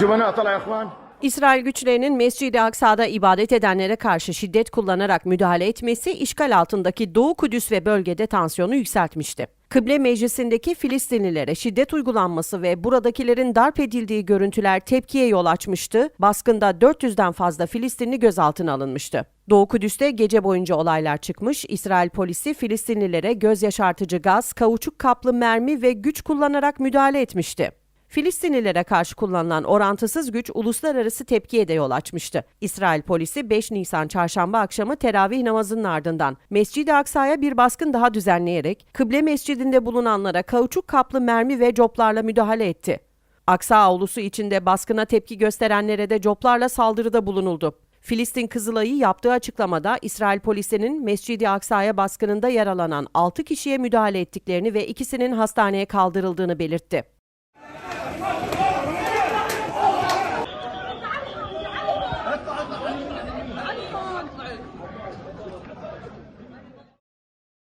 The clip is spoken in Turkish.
جبناء طلع يا اخوان İsrail güçlerinin Mescid-i Aksa'da ibadet edenlere karşı şiddet kullanarak müdahale etmesi işgal altındaki Doğu Kudüs ve bölgede tansiyonu yükseltmişti. Kıble Meclisi'ndeki Filistinlilere şiddet uygulanması ve buradakilerin darp edildiği görüntüler tepkiye yol açmıştı. Baskında 400'den fazla Filistinli gözaltına alınmıştı. Doğu Kudüs'te gece boyunca olaylar çıkmış. İsrail polisi Filistinlilere göz yaşartıcı gaz, kauçuk kaplı mermi ve güç kullanarak müdahale etmişti. Filistinlilere karşı kullanılan orantısız güç uluslararası tepkiye de yol açmıştı. İsrail polisi 5 Nisan çarşamba akşamı teravih namazının ardından Mescid-i Aksa'ya bir baskın daha düzenleyerek Kıble Mescidinde bulunanlara kauçuk kaplı mermi ve coplarla müdahale etti. Aksa avlusu içinde baskına tepki gösterenlere de coplarla saldırıda bulunuldu. Filistin Kızılay'ı yaptığı açıklamada İsrail polisinin Mescid-i Aksa'ya baskınında yaralanan 6 kişiye müdahale ettiklerini ve ikisinin hastaneye kaldırıldığını belirtti.